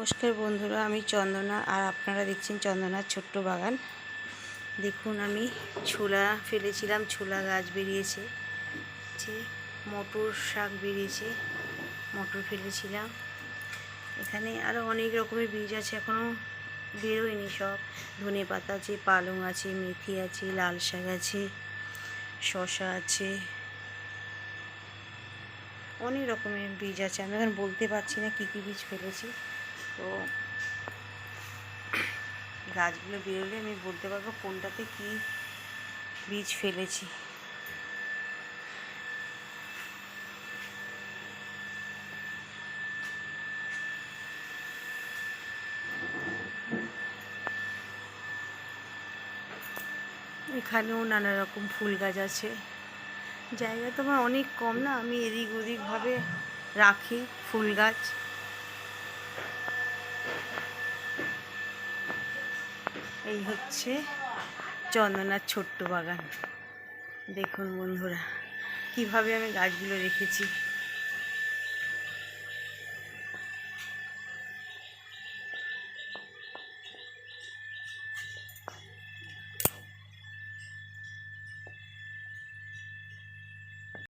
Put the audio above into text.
নমস্কার বন্ধুরা, আমি চন্দনা আর আপনারা দেখছেন চন্দনার ছোট্ট বাগান। দেখুন, আমি ছোলা ফেলেছিলাম, ছোলা গাছ বেরিয়েছে, যে মটর শাক বেরিয়েছে, মটর ফেলেছিলাম। এখানে আরও অনেক রকমের বীজ আছে এখনও বেরোয়নি সব। ধনে পাতা আছে, পালং আছে, মেথি আছে, লাল শাক আছে শশা আছে। অনেক রকমের বীজ আছে, আমি এখন বলতে পারছি না কী কী বীজ ফেলেছি। তো গাছগুলো বেরোলে আমি বলতে পারব কোনটাতে কি বীজ ফেলেছি। এখানেও নানা রকম ফুল গাছ আছে। জায়গা তো আমার অনেক কম না, আমি এদিক ওদিকভাবে রাখি ফুল গাছ। এই হচ্ছে চন্দনার ছোট্ট বাগান। দেখুন বন্ধুরা কীভাবে আমি গাছগুলো রেখেছি।